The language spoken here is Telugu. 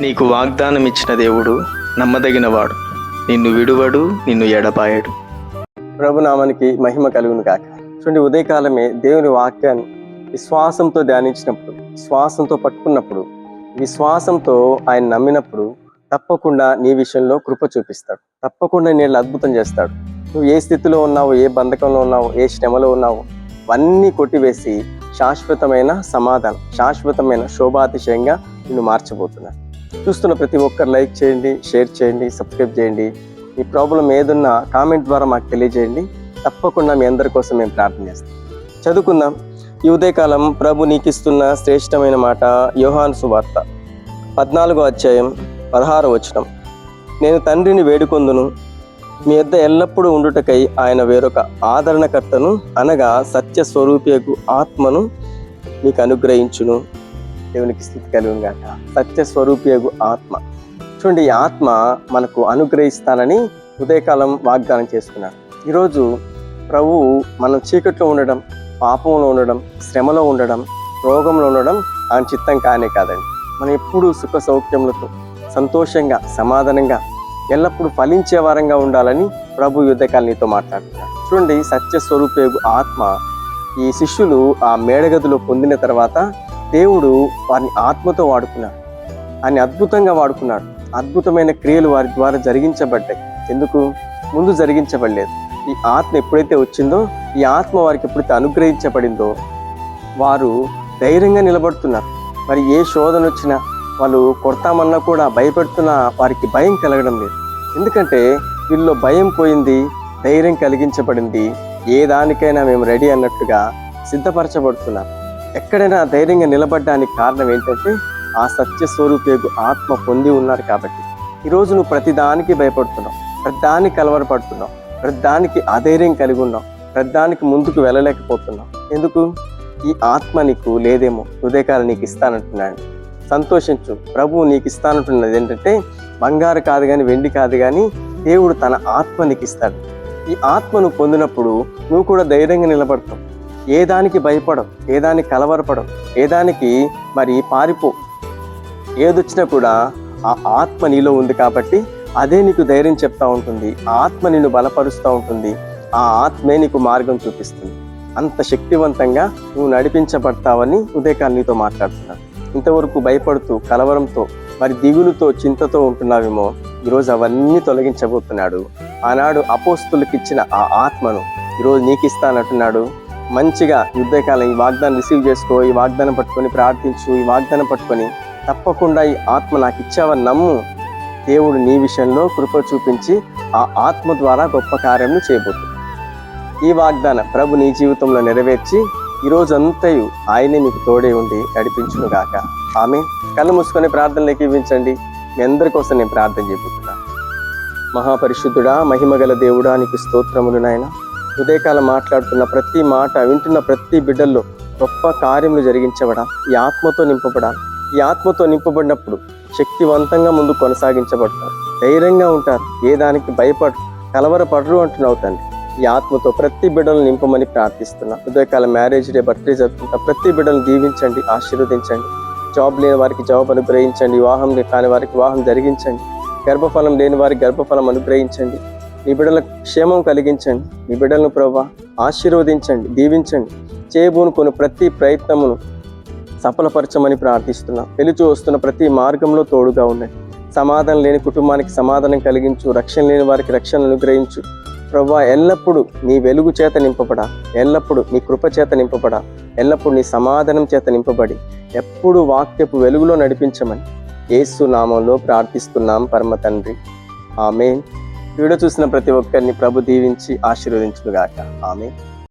నీకు వాగ్దానం ఇచ్చిన దేవుడు నమ్మదగినవాడు. నిన్ను విడువడు నిన్ను ఎడపాయడు ప్రభునామానికి మహిమ కలుగును కాక చూడండి ఉదయకాలమే దేవుని వాక్యాన్ని విశ్వాసంతో ధ్యానించినప్పుడు విశ్వాసంతో పట్టుకున్నప్పుడు విశ్వాసంతో ఆయన నమ్మినప్పుడు తప్పకుండా నీ విషయంలో కృప చూపిస్తాడు. తప్పకుండా నీళ్ళు అద్భుతం చేస్తాడు. నువ్వు ఏ స్థితిలో ఉన్నావు ఏ బంధకంలో ఉన్నావు ఏ శ్రమలో ఉన్నావు అవన్నీ కొట్టివేసి శాశ్వతమైన సమాధానం శాశ్వతమైన శోభాతిశయంగా నిన్ను మార్చబోతున్నాడు చూస్తున్న ప్రతి ఒక్కరు లైక్ చేయండి షేర్ చేయండి సబ్స్క్రైబ్ చేయండి. మీ ప్రాబ్లం ఏదున్నా కామెంట్ ద్వారా మాకు తెలియజేయండి. తప్పకుండా మీ అందరి కోసం మేము ప్రార్థన చేస్తాం. చదువుకుందాం. ఈ ఉదయకాలం ప్రభు నీకిస్తున్న శ్రేష్టమైన మాట యోహాను సువార్త. పద్నాలుగో అధ్యాయం పదహారు వచనం. నేను తండ్రిని వేడుకొందును. మీ యొద్ద ఎల్లప్పుడూ ఉండుటకై ఆయన వేరొక ఆదరణకర్తను అనగా సత్య స్వరూపియకు ఆత్మను మీకు అనుగ్రహించును దేవునికి స్థితి కలుగును గాక. సత్య స్వరూపియగు ఆత్మ. చూడండి ఈ ఆత్మ మనకు అనుగ్రహిస్తానని ఉదయకాలం వాగ్దానం చేసుకున్నాడు. ఈరోజు ప్రభు మనం చీకట్లో ఉండడం పాపంలో ఉండడం శ్రమలో ఉండడం రోగంలో ఉండడం ఆయన చిత్తం కానే కాదండి. మనం ఎప్పుడూ సుఖ సౌఖ్యములతో సంతోషంగా సమాధానంగా ఎల్లప్పుడూ ఫలించే వారంగా ఉండాలని ప్రభు యుద్ధకాలు నీతో మాట్లాడుతున్నాడు. చూడండి సత్య స్వరూపేగు ఆత్మ ఈ శిష్యులు ఆ మేడగదిలో పొందిన తర్వాత దేవుడు వారిని ఆత్మతో వాడుకున్నాడు. ఆయన అద్భుతంగా వాడుకున్నాడు. అద్భుతమైన క్రియలు వారి ద్వారా జరిగించబడ్డాయి. ఎందుకు? ముందు జరిగించబడలేదు. ఈ ఆత్మ ఎప్పుడైతే వచ్చిందో ఈ ఆత్మ వారికి ఎప్పుడైతే అనుగ్రహించబడిందో వారు ధైర్యంగా నిలబడుతున్నారు. మరి ఏ శోధన వచ్చినా వాళ్ళు కొడతామన్నా కూడా భయపెడుతున్న వారికి భయం కలగడం లేదు. ఎందుకంటే వీళ్ళలో భయం పోయింది ధైర్యం కలిగించబడింది. ఏ దానికైనా మేము రెడీ అన్నట్టుగా సిద్ధపరచబడుతున్నారు. ఎక్కడైనా ధైర్యంగా నిలబడడానికి కారణం ఏంటంటే ఆ సత్య స్వరూపేగు ఆత్మ పొంది ఉన్నారు కాబట్టి. ఈరోజు నువ్వు ప్రతిదానికి భయపడుతున్నావు. ప్రతిదానికి కలవరపడుతున్నావు ప్రతిదానికి అధైర్యం కలిగి ఉన్నావు. ప్రతిదానికి ముందుకు వెళ్ళలేకపోతున్నావు. ఎందుకు? ఈ ఆత్మ నీకు లేదేమో. హృదయకాలు నీకు ఇస్తానంటున్నాడు. సంతోషించు. ప్రభువు నీకు ఇస్తానంటున్నది ఏంటంటే బంగారు కాదు కానీ వెండి కాదు కానీ దేవుడు తన ఆత్మ నీకు ఇస్తాడు. ఈ ఆత్మను పొందినప్పుడు నువ్వు కూడా ధైర్యంగా నిలబడతావు. ఏ దానికి భయపడం ఏ దానికి కలవరపడం ఏ దానికి మరి పారిపో. ఏదొచ్చినా కూడా ఆ ఆత్మ నీలో ఉంది కాబట్టి అదే నీకు ధైర్యం చెప్తా ఉంటుంది ఆ ఆత్మ నిన్ను బలపరుస్తూ ఉంటుంది ఆ ఆత్మే నీకు మార్గం చూపిస్తుంది. అంత శక్తివంతంగా నువ్వు నడిపించబడతావని ఉదయకాలం నీతో మాట్లాడుతున్నాను. ఇంతవరకు భయపడుతూ కలవరంతో మరి దిగులుతో చింతతో ఉంటున్నావేమో ఈరోజు అవన్నీ తొలగించబోతున్నాడు. ఆనాడు అపోస్తులకు ఇచ్చిన ఆ ఆత్మను ఈరోజు నీకు ఇస్తానంటున్నాడు మంచిగా యుద్ధకాలం ఈ వాగ్దానం రిసీవ్ చేసుకో ఈ వాగ్దానం పట్టుకొని ప్రార్థించు ఈ వాగ్దానం పట్టుకొని తప్పకుండా ఈ ఆత్మ నాకు ఇచ్చావని నమ్ము. దేవుడు నీ విషయంలో కృప చూపించి ఆ ఆత్మ ద్వారా గొప్ప కార్యం చేయబోతుంది ఈ వాగ్దానం ప్రభు నీ జీవితంలో నెరవేర్చి ఈ అంతయు ఆయనే మీకు తోడే ఉండి నడిపించును గాక. ఆమె కళ్ళు మూసుకొని ప్రార్థనలోకి ఇవ్వించండి మీ అందరి కోసం నేను ప్రార్థన చేయబోతున్నాను మహాపరిశుద్ధుడా మహిమగల దేవుడా నీకు స్తోత్రములు నాయన. ఉదయకాలం మాట్లాడుతున్న ప్రతి మాట వింటున్న ప్రతి బిడ్డల్లో గొప్ప కార్యములు జరిగించబడా ఈ ఆత్మతో నింపబడాలి ఈ ఆత్మతో నింపబడినప్పుడు శక్తివంతంగా ముందు కొనసాగించబడతారు. ధైర్యంగా ఉంటారు. ఏ దానికి భయపడు కలవరపడరు అంటున్నావు తండ్రి. ఈ ఆత్మతో ప్రతి బిడ్డలు నింపమని ప్రార్థిస్తున్నా. ఉదయకాల మ్యారేజ్ డే బర్త్డే జరుపుకుంటా. ప్రతి బిడ్డలు దీవించండి ఆశీర్వదించండి. జాబ్ లేని వారికి జాబ్ అనుగ్రహించండి. వివాహం కాని వారికి వివాహం జరిగించండి. గర్భఫలం లేని వారికి గర్భఫలం అనుగ్రహించండి. నీ బిడ్డలకు క్షేమం కలిగించండి. మీ బిడ్డలను ప్రభా ఆశీర్వదించండి దీవించండి. చేయబోనుకొని ప్రతి ప్రయత్నమును సఫలపరచమని ప్రార్థిస్తున్నాం. వెలుచు వస్తున్న ప్రతి మార్గంలో తోడుగా ఉండండి. సమాధానం లేని కుటుంబానికి సమాధానం కలిగించు రక్షణ లేని వారికి రక్షణ అనుగ్రహించు. ప్రభా ఎల్లప్పుడూ నీ వెలుగు చేత నింపబడా ఎల్లప్పుడూ నీ కృప చేత నింపబడా ఎల్లప్పుడూ నీ సమాధానం చేత నింపబడి ఎప్పుడు వాక్యపు వెలుగులో నడిపించమని ఏసు నామంలో ప్రార్థిస్తున్నాం పరమ తండ్రి. ఆమె వీడియో చూసిన ప్రతి ఒక్కరిని ప్రభు దీవించి ఆశీర్వదించుగాక ఆమె